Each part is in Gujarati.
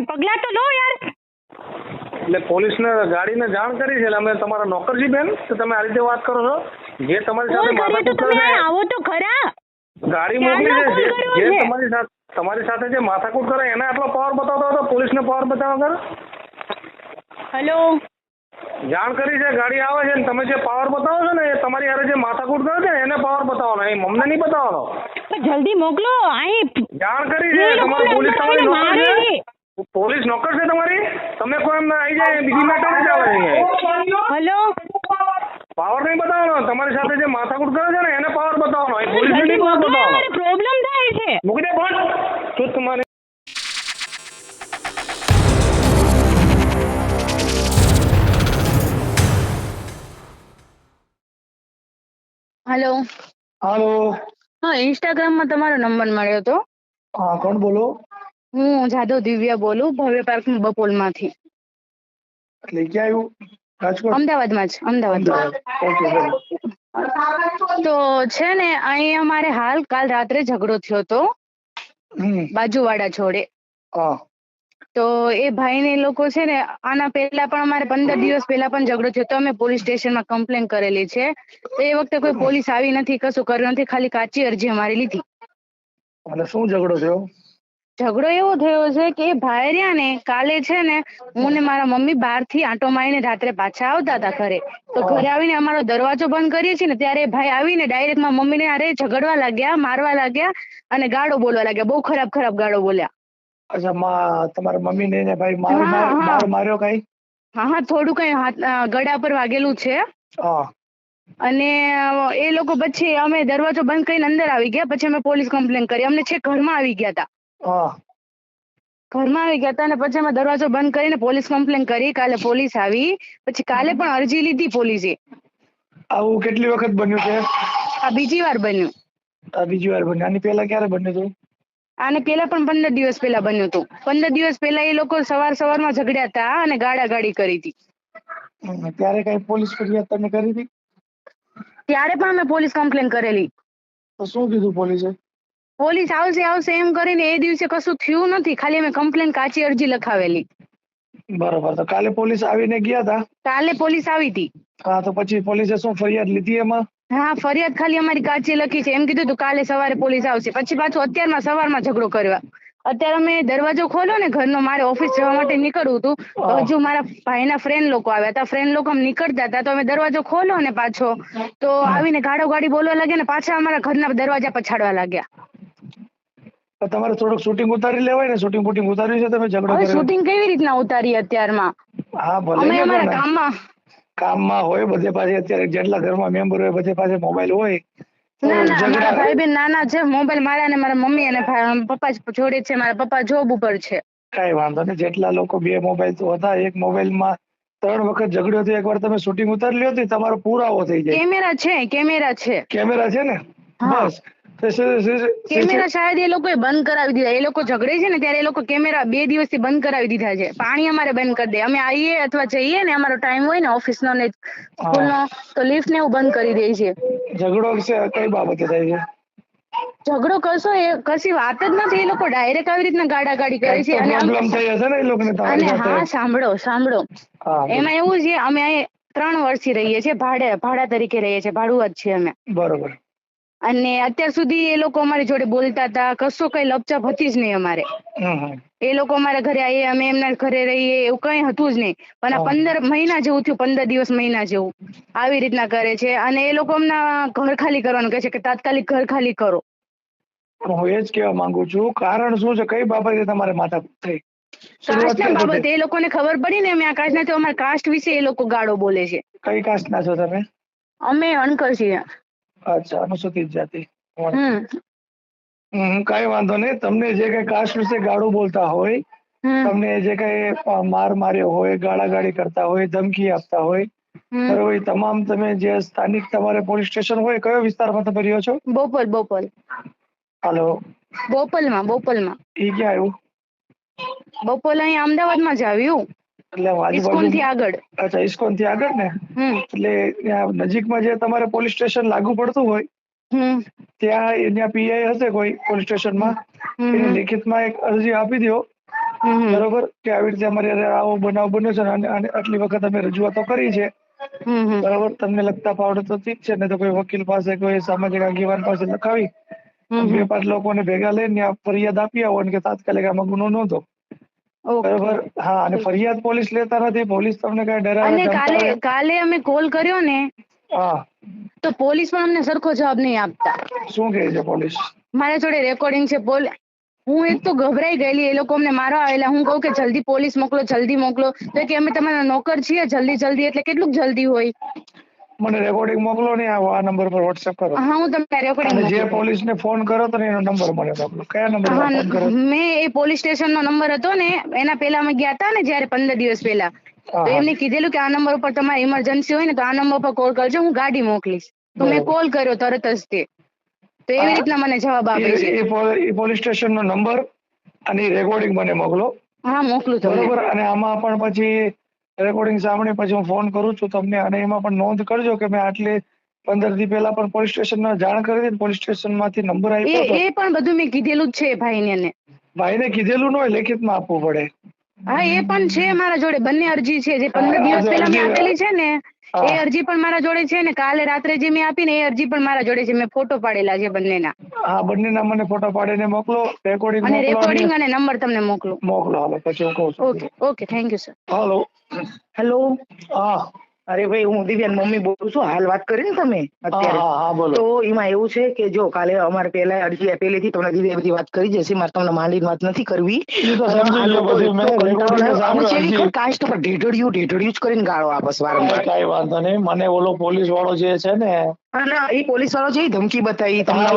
પગલા તો લો યાર. એટલે પોલીસને ગાડીને જાણ કરી છે. એટલે અમે તમારા નોકરજી બેન તો તમે આ રીતે વાત કરો છો? જે તમારી સાથે માથાકૂટ કરે છે આવો તો ખરા. ગાડી મોકલી છે જે-? તમારી સાથે તમારી સાથે જે માથાકૂટ કરે એને આટલો પાવર બતાવતો હતો પોલીસને પાવર બતાવવા કર હેલો. જાણ કરી છે ગાડી આવે છે ને તમે જે પાવર બતાવો છો ને એ તમારી હારે જે માથાકૂટ કરે છે ને એને પાવર બતાવવાનો એ મમને નહીં બતાવવાનો. જલ્દી મોકલો. અહીં જાણ કરી છે તમારી પોલીસ તમારી નોકરી છે. પોલીસ નોકર છે તમારી? તમે કોઈ એમ આવી જાય બીજી મેટર જ આવે અહીંયા. પાવર નહીં બતાવવાનો. તમારી સાથે જે માથાકૂટ કરે છે ને એને પાવર બતાવવાનો. એ પોલીસ નહીં પાવર બતાવવાનો. પ્રોબ્લેમ થાય છે. મૂકી દે ફોન શું તમારે? હેલો. હાલો. હા ઇન્સ્ટાગ્રામમાં તમારો નંબર મળ્યો હતો હા કોણ બોલો? હું જાદવ દિવ્યા બોલું ભવ્ય પાર્ક બપોલમાંથી એટલે ક્યાં આવ્યું? રાજકોટ? અમદાવાદમાં જ અમદાવાદમાં તો છે ને અહીં અમારે હાલ કાલ રાત્રે ઝઘડો થયો હતો. બાજુવાળા જોડે તો એ ભાઈને એ લોકો છે ને આના પહેલા પણ અમારે પંદર દિવસ પહેલા પણ ઝઘડો થયો તો અમે પોલીસ સ્ટેશનમાં કમ્પ્લેન કરેલી છે. તો એ વખતે કોઈ પોલીસ આવી નથી કશું કર્યું નથી ખાલી કાચી અરજી અમારી લીધી. એટલે શું ઝઘડો થયો? ઝઘડો એવો થયો છે કે એ ભાઈ રહ્યા ને કાલે છે ને હું ને મારા મમ્મી બહારથી આંટો મારીને રાત્રે પાછા આવતા હતા ઘરે. તો ઘરે આવીને અમારો દરવાજો બંધ કરીએ છીએ ને ત્યારે એ ભાઈ આવીને ડાયરેક્ટ મારા મમ્મીને અરે ઝઘડવા લાગ્યા મારવા લાગ્યા અને ગાળો બોલવા લાગ્યા. બહુ ખરાબ ખરાબ ગાળો બોલ્યા. અચ્છા માં તમારા મમ્મી ને ભાઈ માર માર માર્યો કઈ? હા હા થોડું કઈ હાથ ગળા પર વાગેલું છે. હા. અને એ લોકો પછી અમે દરવાજો બંધ કરીને અંદર આવી ગયા. પછી અમે પોલીસ કમ્પ્લેન કરી. અમને છે ઘરમાં આવી ગયા હતા. ઘરમાં આવી ગયા હતા ને પછી અમે દરવાજો બંધ કરીને પોલીસ કમ્પ્લેન કરી. કાલે પોલીસ આવી. પછી કાલે પણ અરજી લીધી પોલીસે. આવું કેટલી વખત બન્યું છે? આ બીજી વાર બન્યું. આ બીજી વાર બન્યું. આની પહેલા ક્યારે બન્યું હતું? આને પેલા પણ પંદર દિવસ પહેલા બન્યું હતું. પંદર દિવસ પહેલા એ લોકો સવાર સવારમાં ઝઘડ્યા હતા અને ગાડા ગાડી કરી હતી. ત્યારે કઈ પોલીસ ફરિયાદ તમે કરી હતી? ત્યારે પણ અમે પોલીસ કમ્પ્લેન કરેલી. તો શું કીધું પોલીસે? પોલીસ આવશે આવશે એમ કરીને એ દિવસે કશું થયું નથી. ખાલી અમે કમ્પ્લેન કાચી અરજી લખાવેલી. બરોબર. તો કાલે પોલીસ આવીને ગયા હતા કાલે પોલીસ આવી હતી હા તો પછી પોલીસે શું ફરિયાદ લીધી એમાં? હા ફરિયાદ ખાલી અમારી કાચી લખી છે. એમ કીધું તું કાલે સવારે પોલીસ આવશે. પછી પાછું અત્યારમાં સવારમાં ઝઘડો કર્યો અત્યારે અમે દરવાજો ખોલ્યો ને ઘરનો મારે ઓફિસ જવા માટે નીકળવું હતું. તો. હજુ મારા ભાઈના ફ્રેન્ડ લોકો આવ્યા હતા. ફ્રેન્ડ લોકો આમ નીકળતા હતા. તો અમે દરવાજો ખોલ્યો ને પાછો. તો આવીને ગાડો ગાડી બોલવા લાગ્યા ને પાછા અમારા ઘરના દરવાજા પછાડવા લાગ્યા. તમારે થોડુંક શૂટિંગ ઉતારી લેવાય ને શૂટિંગ બુટિંગ ઉતાર્યું છે તમે ઝઘડો કર્યો. શૂટિંગ કેવી રીતના ઉતારી અત્યારમાં? હા ભલે અમે અમારા કામમાં. કામમાં હોય બધે પાસે અત્યારે જેટલા ઘરમાં મેમ્બર હોય બધે પાસે મોબાઈલ હોય ના ના મારા ભાઈ બેન નાના છે મોબાઈલ મારા ને મારા મમ્મી અને પપ્પા જ જોડે છે મારા પપ્પા જોબ ઉપર છે. કઈ વાંધો નહીં જેટલા લોકો બે મોબાઈલ તો હતા એક મોબાઈલમાં ત્રણ વખત ઝઘડ્યો તો એકવાર તમે શૂટિંગ ઉતારી લ્યો તમારો પુરાવો થઈ જાય. કેમેરા છે કેમેરા છે. કેમેરા છે ને? બસ. કેમેરા શાયદ એ લોકોએ બંધ કરાવી દીધા. એ લોકો ઝઘડે છે ને ત્યારે એ લોકો કેમેરા બે દિવસથી બંધ કરાવી દીધા છે. પાણી અમારે બંધ કરી દે. અમે આવીએ અથવા જઈએ ને અમારો ટાઈમ હોય ને ઓફિસ નો ને સ્કૂલનો તો લિફ્ટ ને એવું બંધ કરી દે છે. ઝઘડો છે કઈ બાબતે થાય છે? ઝઘડો કરશો એ કશી વાત જ નથી. એ લોકો ડાયરેક્ટ આવી રીતના ગાડા ગાડી કરે છે અને પ્રોબ્લેમ થઈ હશે ને એ લોકોને અને હા સાંભળો સાંભળો. એમાં એવું છે અમે અહીં ત્રણ વર્ષથી રહીએ છીએ. ભાડે ભાડા તરીકે રહીએ છીએ. ભાડુઆત છીએ અમે. બરોબર. અને અત્યાર સુધી એ લોકો અમારી જોડે બોલતા હતા કશો કઈ લપચપ હતી જ નહીં અમારે. એ લોકો અમારા ઘરે આવીએ અમે એમના ઘરે રહીએ એવું કઈ હતું જ નહીં. પણ આ પંદર મહિના જેવું થયું પંદર દિવસ મહિના જેવું. આવી રીતના કરે છે. અને એ લોકો અમના ઘર ખાલી કરવાનું કહે છે કે તાત્કાલિક ઘર ખાલી કરો. હું એ જ કહેવા માંગુ છું. કારણ શું છે? કઈ બાબતે તમારે માથા થઈ? કાસ્ટના બાબતે એ લોકોને ખબર પડી ને અમે આ કાસ્ટ નથી અમારા કાસ્ટ વિશે એ લોકો ગાળો બોલે છે? કઈ કાસ્ટના છો તમે? અમે અણકર છીએ. અચ્છા અનુસૂચિત જાતિ. હમ. હમ કઈ વાંધો નહીં. તમને જે કઈ કાસ્ટ વિશે ગાળું બોલતા હોય તમને જે કઈ માર માર્યો હોય ગાળાગાળી કરતા હોય ધમકી આપતા હોય બરોબર તમામ તમે જે સ્થાનિક તમારે પોલીસ સ્ટેશન હોય કયો વિસ્તારમાં તમે રહ્યો છો? બોપલ બોપલ. હાલો. બોપલમાં બોપલમાં. એ ક્યાં આવ્યું? બોપલ અહીં અમદાવાદમાં જ આવ્યું. એટલે ઇસ્કોનથી આગળ. અચ્છા ઇસ્કોનથી આગળ ને? એટલે ત્યાં નજીકમાં જે તમારે પોલીસ સ્ટેશન લાગુ પડતું હોય ત્યાં ત્યાં પીઆઈ હશે કોઈ પોલીસ સ્ટેશનમાં. એની. લેખિતમાં એક અરજી આપી દો. બરોબર? કે આવી રીતે અમારે આવો બનાવ બન્યો છે અને આટલી વખત અમે રજૂઆતો કરી છે. હમ. તમને લગતા પાવડે તો ઠીક છે ને તો કોઈ વકીલ પાસે કોઈ સામાજિક આગેવાન પાસે લખાવી. બે. પાંચ લોકોને ભેગા લઈને ફરિયાદ આપી આવો અને કે તાત્કાલિક આમાં ગુનો નોંધો. બરાબર. હા અને ફરિયાદ પોલીસ લેતા નથી પોલીસ તમને કઈ ડરાવે અને કાલે કાલે અમે કોલ કર્યો ને હા. તો પોલીસ પણ અમને સરખો જવાબ નહીં આપતા. શું કહે છે પોલીસ? મારા જોડે રેકોર્ડિંગ છે પોલ હું એક તો ગભરાઈ ગયેલી એ લોકો અમને મારવા આવેલા. હું કહું કે જલ્દી પોલીસ મોકલો જલ્દી મોકલો. તો કે અમે તમારા નોકર છીએ જલ્દી જલ્દી. એટલે કેટલું જલ્દી હોય. મને રેકોર્ડિંગ મોકલો ને આ નંબર પર વોટ્સએપ કરો. હા હું તમને રેકોર્ડિંગ જે પોલીસ ને ફોન કરો તો એનો નંબર મને મોકલો. કયા નંબર પર ફોન કરો હા મેં એ પોલીસ સ્ટેશન નો નંબર હતો ને એના પહેલા અમે ગયા હતા ને જ્યારે પંદર દિવસ પહેલા. તો એમને કીધેલું કે આ નંબર ઉપર તમારે ઇમરજન્સી હોય ને તો આ નંબર પર કોલ કરજો હું ગાડી મોકલીશ. તો મેં કોલ કર્યો તરત જ તે. તો એવી રીતના મને જવાબ આપે છે. એ પોલીસ સ્ટેશન નો નંબર અને રેકોર્ડિંગ મને મોકલો. હા મોકલું તો બરોબર? અને આમાં પણ પછી રેકોર્ડિંગ સાંભળી પછી હું ફોન કરું છું તમને અને એમાં પણ નોંધ કરજો કે મેં આટલે પંદર દી પહેલા પણ પોલીસ સ્ટેશનમાં જાણ કરી હતી પોલીસ સ્ટેશનમાંથી નંબર એ આપ્યો હતો. એ પણ બધું મેં કીધેલું જ છે ભાઈને ને. ભાઈને કીધેલું ન હોય લેખિતમાં આપવું પડે. હા એ પણ છે મારા જોડે. બંને અરજી છે. જે પંદર દિવસ પહેલા મેં આપેલી છે ને એ અરજી પણ મારા જોડે છે ને. કાલે રાત્રે જે મેં આપી ને એ અરજી પણ મારા જોડે છે. મેં ફોટો પાડેલા છે બંનેના. હા બંનેના મને ફોટો પાડીને મોકલો. રેકોર્ડિંગ અને રેકોર્ડિંગ અને નંબર તમને મોકલો. મોકલો હાલો પછી હું કહું છું. Okay okay thank you sir hello hello હા. અરે ભાઈ હું દિવ્યાન મમ્મી બોલું છું હાલ વાત કરી ને તમે હા અત્યારે તો એમાં એવું છે કે જો કાલે અમારે પેલા અડધી હતી તમને દિવ્યા બધી વાત કરી જશે મારે તમને માંડીને વાત નથી કરવી. કાસ્ટ પર ઢેઢડિયું ઢેઢડિયું જ કરીને ગાળો આપસ વારંવાર. કઈ વાંધો નહીં. મને ઓલો પોલીસ વાળો જે છે ને અને એ પોલીસ વાળો જે ધમકી બતાવી તમને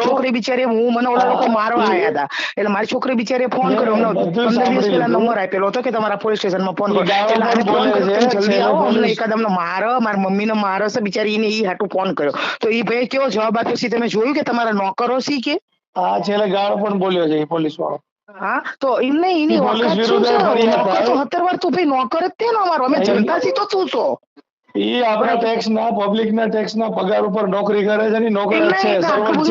છોકરી બિચારી હું મને ઓલા લોકો મારવા આવ્યા હતા. એટલે મારી છોકરી બિચારી ફોન કર્યો અમને પંદર દિવસ પહેલા નંબર આપેલો હતો કે તમારા પોલીસ સ્ટેશનમાં ફોન કરો. એટલે ફોન. જલ્દી આવો અમને એકાદ અમને મારો મારી મમ્મીને મારો છે બિચારી એને એ હાટું ફોન કર્યો. તો એ ભાઈ કેવો જવાબ આપ્યો છે તમે જોયું કે તમારા નોકરો છે કે? હા છેલ્લે ગાળ પણ બોલ્યો છે એ પોલીસ વાળો હા તો એમને એની વખત શું છે? નોકર તો વાર તું ભાઈ નોકર જ તે ને અમારો અમે જનતા થી તો તું છો? ઈ આપણા ટેક્સ ના પબ્લિક ના ટેક્સ ના પગાર ઉપર નોકરી કરે છે ને નોકર છે સર્વન્ટ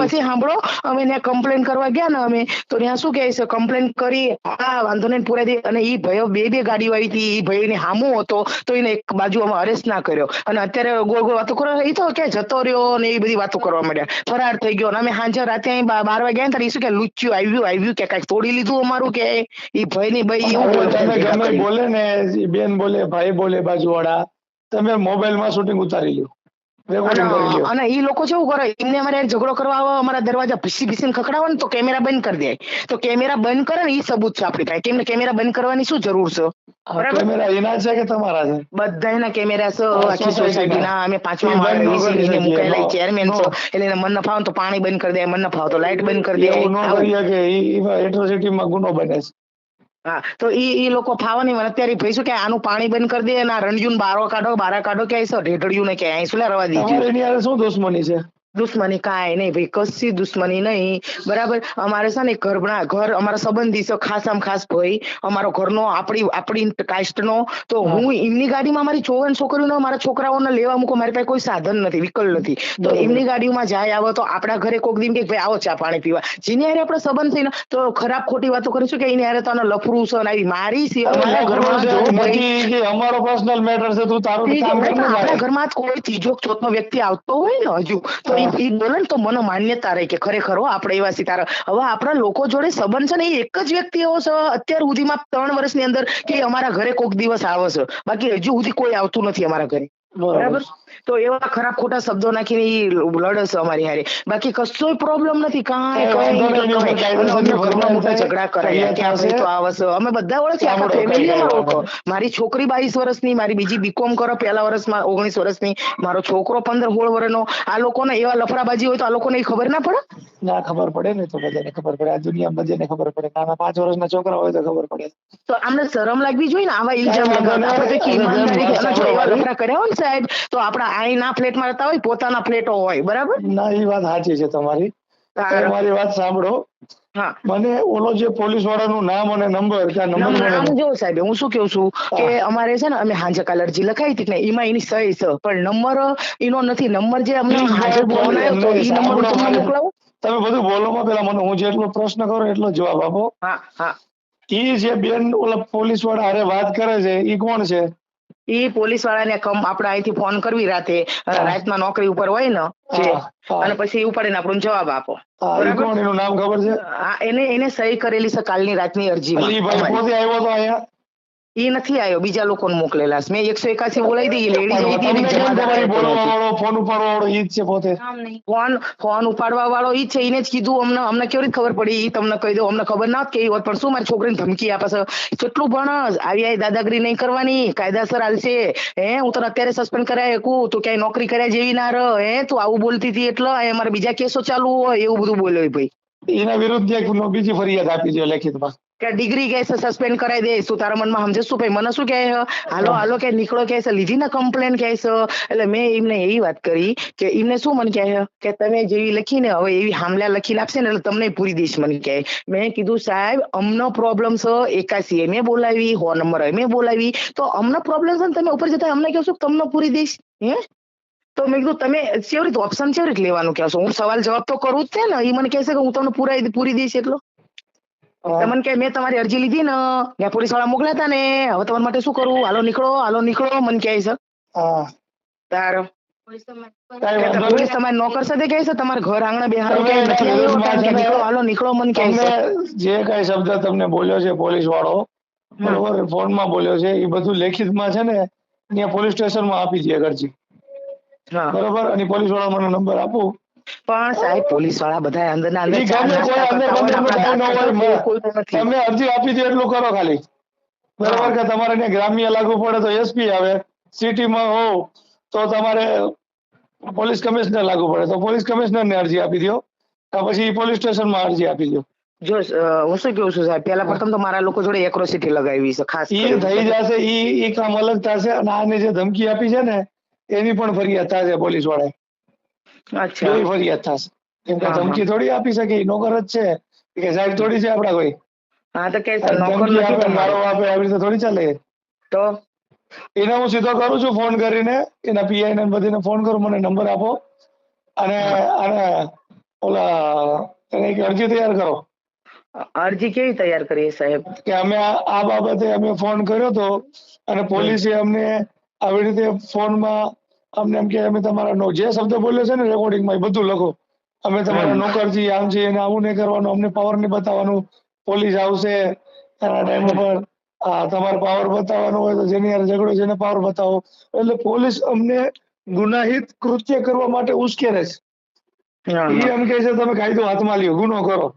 પછી સાંભળો અમે ત્યાં કમ્પ્લેન કરવા ગયા ને અમે તો ત્યાં શું કહે છે? કમ્પ્લેન કરી હા વાંધો નહીં પૂરા દે અને એ ભયો બે બે ગાડીઓ આવી હતી એ ભાઈ હામું હતો તો એને એક બાજુ અમે અરેસ્ટ ના કર્યો. અને અત્યારે ગોળ ગોળ વાતો કરો એ તો કે જતો રહ્યો ને એ બધી વાતો કરવા માંડ્યા. ફરાર થઈ ગયો. અને અમે સાંજે રાતે અહીં બાર વાગ્યા ને ત્યારે ઈ શું કે લુચ્યું આવ્યું આવ્યું કે કંઈક તોડી લીધું અમારું કે? એ ભાઈ ની ભાઈ એવું. બોલે ને બેન બોલે ભાઈ બોલે બાજુવાળા તમે મોબાઈલમાં શૂટિંગ ઉતારી લ્યો. અને એ લોકો કેવું કરે? એમને અમારે ઝઘડો કરવા આવે અમારા દરવાજા ભીસી ભીસીને ખખડાવે ને તો કેમેરા બંધ કરી દે. તો કેમેરા બંધ કરે ને એ સબૂત છે આપણી પાસે. કેમ કેમેરા બંધ કરવાની શું જરૂર છે. કેમેરા એના છે કે તમારા છે? બધાયના કેમેરા છે. આખી સોસાયટી ના. અમે પાંચમા માળે બંધ ન કરી વીસીને શકીએ. મુકાયેલા ચેરમેન. છે. એટલે એને મન ન ફાવે તો પાણી બંધ કરી દે મન ન ફાવે તો લાઈટ બંધ કરી દે. એવું ન. કરી શકે એટ્રોસિટી માં ગુનો બને છે. હા, તો ઈ ઈ લોકો ફાવાની મને અત્યારે ઈ ભાઈ શું કે આનું પાણી બંધ કરી દે અને આ રણજુન બારો કાઢો, બારા કાઢો, કે આઈસો ઢેઢડિયું ને કે અહીં શું લે રવા દીધું. તમારે એની હારે શું દુશ્મની છે? દુશ્મની કાંઈ નહીં ભાઈ કશી દુશ્મની નહીં. બરાબર? અમારે છે ને ઘરના ઘર અમારા સંબંધી છે ખાસામાં ખાસ ભાઈ અમારો ઘરનો આપણી આપણી કાસ્ટનો. તો હા. એમની ગાડીમાં મારી ચોવન છોકરીઓને મારા છોકરાઓને લેવા મૂકો મારી પાસે કોઈ સાધન નથી વિકલ નથી. તો એમની ગાડીમાં જાય આવો તો આપણા ઘરે કોક દિન કે ભાઈ આવો ચા પાણી પીવા. જેની હારે આપણે સંબંધ થઈને તો ખરાબ ખોટી વાતો કરીશું કે એની હારે તો આને લફરું છે આવી મારી છે અમારા ઘરમાં અમારો પર્સનલ મેટર છે તું તારું આપણા ઘરમાં કોઈ ત્રીજો ચોથો વ્યક્તિ આવતો હોય ને હજુ તો ઈ- હા. બોલે ને તો મને માન્યતા રહે કે ખરેખર હો આપણે એવા સિતારા હવે આપણા લોકો જોડે સંબંધ છે ને એ એક જ વ્યક્તિ એવો છે અત્યાર સુધીમાં ત્રણ વર્ષની અંદર કે અમારા ઘરે કોક દિવસ આવે છે. બાકી હજુ સુધી કોઈ આવતું નથી અમારા ઘરે. બરાબર. તો એવા ખરાબ ખોટા શબ્દો નાખીને ઈ લડે અમારી હારે. બાકી કશોય પ્રોબ્લેમ નથી કાંઈ કાંઈ ઝઘડા થાય, કે આ તો આવશે અમે બધા આખા ફેમિલી ઓળખો મારી છોકરી બાવીસ વર્ષની મારી બીજી બીકોમ કરો પહેલા વર્ષમાં ઓગણીસ વર્ષની. મારો છોકરો પંદર સોળ વર્ષનો આ લોકોને એવા લફડાબાજી હોય તો આ લોકોને ખબર ના પડે? ના ખબર પડે ને તો બધાને ખબર પડે. આ દુનિયામાં બધાને ખબર પડે નાના પાંચ વર્ષના છોકરા હોય તો ખબર પડે. તો આમને શરમ લાગવી જોઈએ ને? આવા ઇલ્ઝામ લગાવતા કર્યા હોય ને સાહેબ તો આપણા આઈના ફ્લેટમાં રહેતા હોય પોતાના ફ્લેટો હોય. બરાબર? ના એ વાત સાચી છે તમારી. તમે મારી વાત સાંભળો. મને ઓલો જે પોલીસ વાળાનું નામ અને નંબર આ નંબર નામ જો સાહેબ હું શું કેવું છું? કે અમારે છે ને અમે હાંજે કાલે અરજી લખાઈ હતી ને એમાં એની સહી છે. પણ નંબર એનો નથી. નંબર જે અમને હાજર બોલાયો તો એ નંબર તમને મોકલાવું? તમે બધું બોલોમાં પેલા મને હું જેટલો પ્રશ્ન કરું એટલો જવાબ આપો. ઈ જે બેન ઓલા પોલીસવાળા હારે વાત કરે છે ઈ કોણ છે? ઈ પોલીસ વાળાને કમ આપણે અહીંથી ફોન કરવી રાતે. રાતમાં નોકરી ઉપર હોય ને. અને પછી ઉપાડીને આપણને જવાબ આપો? કોણ એનું નામ ખબર છે? હા એને એને સહી કરેલી છે કાલની રાતની અરજી પોતે આવ્યો તો અહીંયા? ઈ નથી આવ્યો બીજા લોકોને મોકલેલા છે મેં એકસો એકાસી બોલાવી દઈએ લેડીઝ ફોન ઉપાડવા વાળો ઈ જ છે પોતે. ફોન ફોન ઉપાડવા વાળો ઈ જ છે એને જ કીધું અમને અમને કેવી રીતે ખબર પડી? ઈ તમને કહી દો અમને ખબર ના કે હોત પણ શું મારી છોકરીને ધમકી આપે છે? કેટલું ભણસ? આવી આવી દાદાગીરી નહીં કરવાની કાયદાસર હાલશે. હે હું તને અત્યારે સસ્પેન્ડ કરાય શકું? તું ક્યાંય નોકરી કર્યા જેવી ના રહ. હે તું આવું બોલતી હતી એટલે અમારે બીજા કેસો ચાલુ હોય એવું બધું બોલ્યો ભાઈ. એના વિરુદ્ધ બીજી ફરિયાદ આપી દો લેખિતમાં. કે ડિગ્રી કહે છે સસ્પેન્ડ કરાવી દે. શું તારા મનમાં સમજે શું ભાઈ? મને શું કહે છે? હાલો હાલો કે નીકળો કે છે? લીધી ને કમ્પ્લેન કહે છે. એટલે મેં એમને એવી વાત કરી કે એમને શું મને કહે કે તમે જેવી લખીને હવે એવી હામલા લખીને આપશે ને એટલે તમને પૂરી દઈશ મને કહે. મેં કીધું, સાહેબ, અમનો પ્રોબ્લેમ છે એકાસી મેં બોલાવી, હો નંબર મેં બોલાવી. તો અમને પ્રોબ્લેમ છે ને તમે ઉપર જતા અમને કહેશો તમને પૂરી દઈશ હે? તો મેં કીધું, તમે કેવી રીતે ઓપ્શન કેવી રીતે લેવાનું કહેશો હું સવાલ જવાબ તો કરું જ છે ને. એ મને કહેશે કે હું તમને પૂરાઈ પૂરી દઈશ એટલો. હા. તમને કે મેં તમારી અરજી લીધી ને ત્યાં પોલીસવાળા મોકલ્યા હતા ને હવે તમારા માટે શું કરું? હાલો નીકળો હાલો નીકળો મને કહે છે. તાર. પોલીસ તમારી નોકર સાથે કહે છે? તમારા ઘર આંગણે બેહાડો કે નથી આવ્યો વિરુદ્ધમાં કારણ કે છે ને, નીકળો હાલો નીકળો મને કહે છે. જે કઈ શબ્દ તમને બોલ્યો છે પોલીસ વાળો બરોબર? ફોનમાં બોલ્યો છે એ બધું લેખિતમાં છે ને ત્યાં પોલીસ સ્ટેશનમાં આપી દે અરજી. બરોબર? અને પોલીસવાળા મને નંબર આપું. પણ સાહેબ પોલીસવાળા બધા અંદર ના અંદર ઈ ચા ગમે કોઈ નાસ્તા અંદર કરતા બંદર હોય, નું આપણા કોઈ ન દાંત હોય, કાઢતા તમે અરજી આપી દો એટલું કરો ખાલી. બરોબર કે તમારે ત્યાં ગ્રામ્ય લાગુ પડે તો એસપી આવે સિટીમાં હોવ તો તમારે પોલીસ કમિશનર લાગુ પડે. તો પોલીસ કમિશનર ને અરજી આપી દો કે પછી પોલીસ સ્ટેશનમાં અરજી આપી દો. જો અ, હું શું કહું છું સાહેબ પેલા પ્રથમ તો મારા લોકો જોડે એક્રોસિટી લગાવી છે ખાસ ઈ કરીને. થઈ જશે ઈ ઈ કામ અલગ થશે અને આને જે ધમકી આપી છે ને એની પણ ફરિયાદ થશે પોલીસ વાળાએ બેય ફરિયાદ થશે? કેમ કે. ધમકી થોડી આપી શકે એ નોકર જ છે. કે સાહેબ થોડી છે આપડા કોઈ? હા તો કે નોકર નથી મારો આપે આવી રીતે થોડી ચાલે. તો? એને હું સીધો કરું છું ફોન કરીને એના પીઆઈ ને બધીને ફોન કરું મને નંબર આપો. અને અને ઓલા એને એક અરજી તૈયાર કરો. અરજી કેવી તૈયાર કરીએ સાહેબ? કે અમે આ બાબતે અમે ફોન કર્યો તો અને પોલીસે અમને આવી રીતે ફોનમાં અમને એમ કે અમે તમારા નો- જે શબ્દ બોલ્યો છે ને રેકોર્ડિંગમાં એ બધું લખો. અમે તમારા નોકરજી આમ છીએ ને આવું નહીં કરવાનું અમને પાવર નહીં બતાવવાનું. પોલીસ આવશે એના ટાઈમ ઉપર. તમારે પાવર બતાવવાનો હોય તો જેની યાર ઝઘડો છે એને પાવર બતાવો. એટલે પોલીસ અમને ગુનાહિત કૃત્ય કરવા માટે ઉશ્કેરે છે. એ એમ કે છે તમે કાયદો હાથમાં લ્યો ગુનો કરો.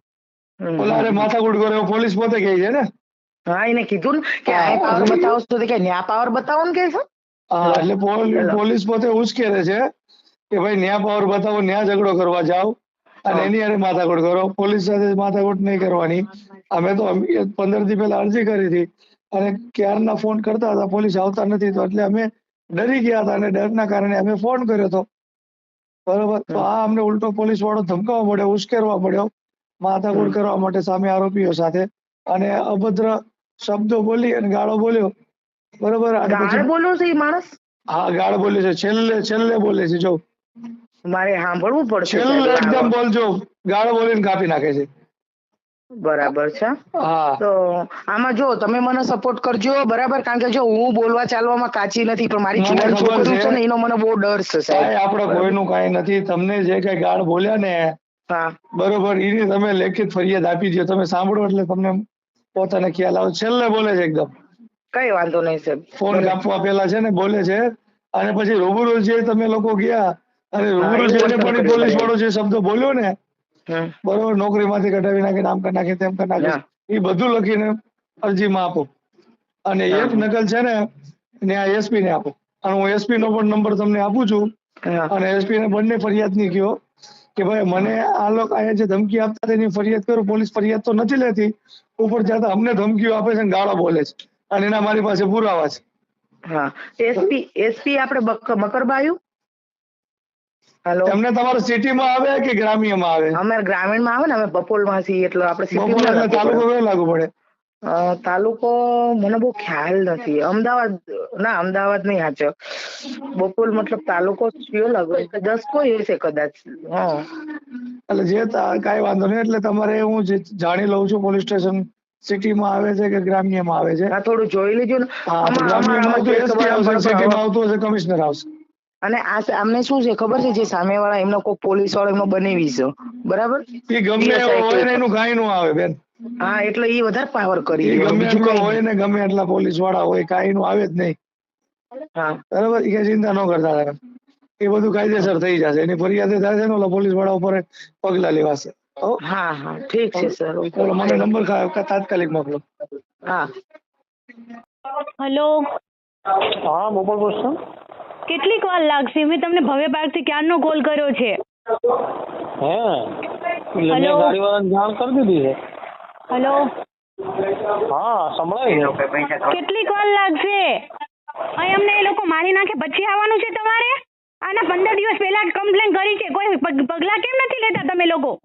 ઓલા અરે માથાકૂટ કરો એવું પોલીસ પોતે કહે છે ને. હા એને કીધું ને કે આ પાવર બતાવો છો તો કે ન્યા પાવર બતાવો ને કે છે હા. એટલે પોલીસ પોતે પોલીસ પોતે ઉશ્કેરે છે કે ભાઈ ન્યા પાવર બતાવો ન્યા ઝઘડો કરવા જાઓ. અને. એની અરે માથાકૂટ કરો. પોલીસ સાથે માથાકૂટ નહીં કરવાની. અમે તો પંદરથી પહેલા અરજી કરી હતી અને ક્યારના ફોન કરતા હતા પોલીસ આવતા નથી તો એટલે અમે ડરી ગયા હતા અને ડરના કારણે અમે ફોન કર્યો હતો. બરોબર? તો આ અમને ઉલટો પોલીસ વાળો ધમકાવવા મળ્યો ઉશ્કેરવા મળ્યો માથાકૂટ કરવા માટે સામે આરોપીઓ સાથે. અને અભદ્ર શબ્દો બોલી અને ગાળો બોલ્યો બરોબર? ગાળ બોલો છે એ માણસ? હા ગાળ બોલે છે. છેલ્લે છેલ્લે બોલે છે જો. મારે સાંભળવું પડશે છેલ્લે. એકદમ બોલજો ગાળ. બોલીને કાપી નાખે છે. બરાબર છે. તો આમાં જો તમે મને સપોર્ટ કરજો બરાબર? કારણ કે જો હું બોલવા ચાલવામાં કાચી નથી પણ મારી જુવાન ખબર છે. ને એનો મને બહુ ડર છે સાહેબ. આપણે કોઈનું કાંઈ નથી. તમને જે કઈ ગાળ બોલ્યા ને હા. બરોબર એની તમે લેખિત ફરિયાદ આપી દો તમે સાંભળો એટલે તમને પોતાને ખ્યાલ આવે. છેલ્લે બોલે છે એકદમ. કઈ વાંધો નહીં સાહેબ. ફોન કાપવા પેલા છે ને બોલે છે અને પછી રૂબરૂ જે તમે લોકો ગયા અને રૂબરૂ જઈને પણ પોલીસ વાળો જે શબ્દ બોલ્યો ને બરોબર નોકરી માંથી કઢાવી નાખે આમ કરી નાખે તેમ કરી નાખે એ બધું લખીને અરજીમાં આપો. અને એક નકલ છે ને ને આ એસપી ને આપો. અને હું એસપી નો પણ નંબર તમને આપું છું અને એસપી ને બંને ફરિયાદની કયો કે ભાઈ મને આ લોકો અહીંયા જે ધમકી આપતા તેની એની ફરિયાદ કરું પોલીસ ફરિયાદ તો નથી લેતી ઉપર જતા અમને ધમકીઓ આપે છે ગાળો બોલે છે. અને એના મારી પાસે પુરાવા છે. હા. એસપી એસપી આપણે બક- મકરબાયું હેલો. એમને તમારો સિટીમાં આવે કે ગ્રામ્યમાં આવે? અમે ગ્રામીણમાં આવે ને અમે બપોલમાં છીએ એટલે આપણે સિટીમાં તાલુકો કયો લાગુ પડે? તાલુકો મને બહુ ખ્યાલ નથી. અમદાવાદ ના અમદાવાદ નહીં હાચો. બપોલ મતલબ તાલુકો કયો લાગે? દસ કોઈ હશે કદાચ. હા. એટલે જે કાંઈ વાંધો નહીં એટલે તમારે હું જે જાણી લઉં છું પોલીસ સ્ટેશન સિટીમાં આવે છે કે ગ્રામ્યમાં આવે છે? થોડું જોઈ લેજો ને. આવતું સિટીમાં પણ હશે કમિશનર આવશે. અને આ અમને શું છે ખબર છે જે સામે વાળા એમનો કોઈ પોલીસ વાળો એમનો બનાવી છે? બરાબર? એ ગમે હોય ને એનું કાંઈ નું આવે બેન. હા એટલે એ વધારે પાવર કરી ગમે બીજું હોય ને ગમે એટલા પોલીસવાળા હોય કાંઈ નું આવે જ નહીં. નહીં. હા. બરાબર? એ ચિંતા ન કરતા એ બધું કાયદેસર થઈ જશે. એની ફરિયાદ થાય છે ને ઓલા પોલીસવાળા ઉપર પગલા લેવાશે. હો? હા ઠીક છે સર ચાલો મને નંબર તાત્કાલિક મોકલો. હા. હલો. હા બોપલ બોલશો કેટલી કોલ લાગશે? મેં તમને ભવ્ય પાર્કથી ક્યારનો કોલ કર્યો છે? હે? મેં Hello? ગાડીવાળાને જાણ કરી દીધી છે. હલો. હા સંભળાય છે. કેટલી કોલ લાગશે? અહીં અમને એ લોકો મારી નાખે પછી આવવાનું છે તમારે? આના પંદર દિવસ પહેલા કમ્પ્લેન કરી છે. કોઈ પગ- પગલાં કેમ નથી લેતા તમે લોકો?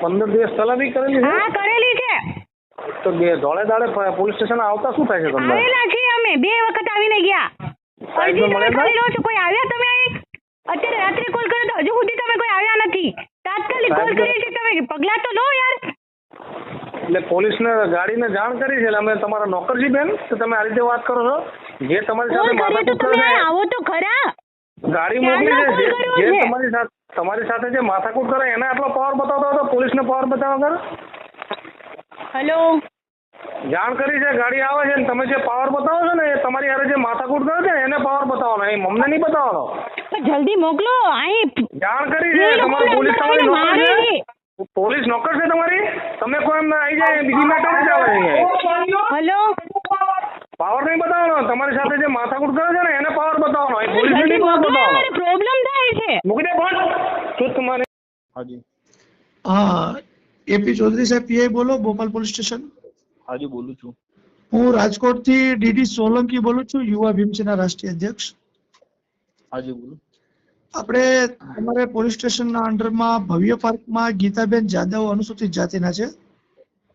પંદર દિવસ પહેલા કરેલી છે? હા કરેલી છે. તો બે ધોળે દાડે પોલીસ સ્ટેશન આવતા શું થાય છે તમને? આવેલા છે અમે. બે વખત આવીને ગયા. અરજી તમે કરી લો છો. કોઈ આવ્યા તમે અહીં? અત્યારે રાત્રે કોલ કર્યો તો હજુ સુધી તમે કોઈ આવ્યા નથી. તાત્કાલિક કોલ કરી છે તમે. પગલાં તો લો યાર. એટલે પોલીસને ગાડીને જાણ કરી છે. એટલે અમે તમારા નોકરજી બેન તો તમે આ રીતે વાત કરો છો. જે તમારી સાથે આવો તો ખરા. ગાડી મોકલી છે જે- છે? તમારી સાથે તમારી સાથે જે માથાકૂટ કરે એને આટલો પાવર બતાવતો હતો પોલીસને પાવર બતાવવા કરે? હેલો જાણ કરી છે ગાડી આવે છે ને તમે જે પાવર બતાવો છો ને એ તમારી હારે જે માથાકૂટ કરે છે એને પાવર બતાવવાનો. એ મમને નહીં બતાવવાનો. જલ્દી મોકલો અહીં જાણ કરી છે તમારી પોલીસ તમારી નોકર છે? છે. પોલીસ નોકર છે તમારી? તમે કોઈ એમ આવી જાય બીજી મેટર જ આવે અહીંયા. હલો પાવર નહીં બતાવવાનો. તમારી સાથે જે માથાકૂટ કરે છે ને એને પાવર બતાવવાનો. એ પોલીસને નહીં પાવર બતાવવાનો. પ્રોબ્લેમ થાય છે. મૂકી દે ફોન શું તમારે. હાજી. હા એપી ચૌધરી સાહેબ પીઆઈ બોલો ભોપાલ પોલીસ સ્ટેશન. હાજી બોલું છું. હું રાજકોટથી ડીડી સોલંકી બોલું છું યુવા ભીમસેના રાષ્ટ્રીય અધ્યક્ષ. હાજી બોલું. આપણે તમારે પોલીસ સ્ટેશનના અંડરમાં ભવ્ય પાર્કમાં ગીતાબેન જાદવ અનુસૂચિત જાતિના છે.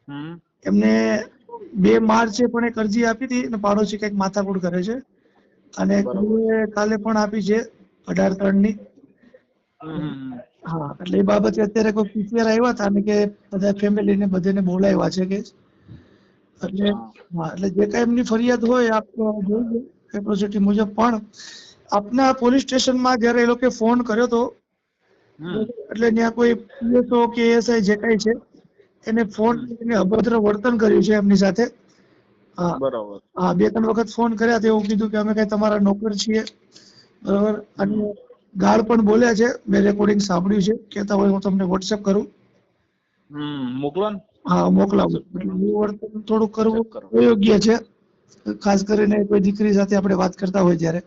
હમ. એમને બે માર્ચે પણ એક અરજી આપી હતી અને પાડોશી કંઈક માથાકૂટ કરે છે. અને કાલે પણ આપી છે અઢાર ત્રણની હા એટલે એ બાબતે અત્યારે કોઈ પીસીઆર આવ્યા હતા અને કે બધા ફેમિલીને બધાને બોલાવ્યા છે કે એટલે હા એટલે જે કાંઈ એમની ફરિયાદ હોય આપ જોઈ લો કેપેસિટી મુજબ. પણ આપના પોલીસ સ્ટેશનમાં જ્યારે એ લોકો ફોન કર્યો તો એટલે ત્યાં કોઈ પીએસઓ કે એસઆઈ જે કાંઈ છે એને ફોન કરીને અભદ્ર વર્તન કર્યું છે એમની સાથે. હા. બરાબર. હા બે ત્રણ વખત ફોન કર્યા તો એવું કીધું કે અમે કઈ તમારા નોકર છીએ. બરાબર? અને ગાળ પણ બોલ્યા છે. મેં રેકોર્ડિંગ સાંભળ્યું છે. કહેતા હોય હું તમને વોટ્સએપ કરું. મોકલો હા મોકલાવું. એવું વર્તન થોડું કરવું અયોગ્ય છે. ખાસ કરીને કોઈ દીકરી સાથે આપણે વાત કરતા હોય ત્યારે.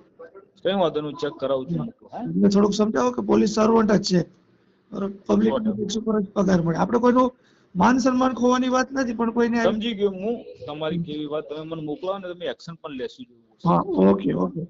કઈ વાંધો નહીં ચેક કરાવું છું એટલે થોડુંક સમજાવો કે પોલીસ સર્વન્ટ જ છે. પબ્લિક ઉપર જ પગાર મળે. આપણે કોઈનું માન સન્માન ખોવાની વાત નથી પણ કોઈને સમજી ગયો હું તમારી કેવી વાત તમે મને મોકલાવો ને તમે એક્શન પણ લેશું. હા ઓકે ઓકે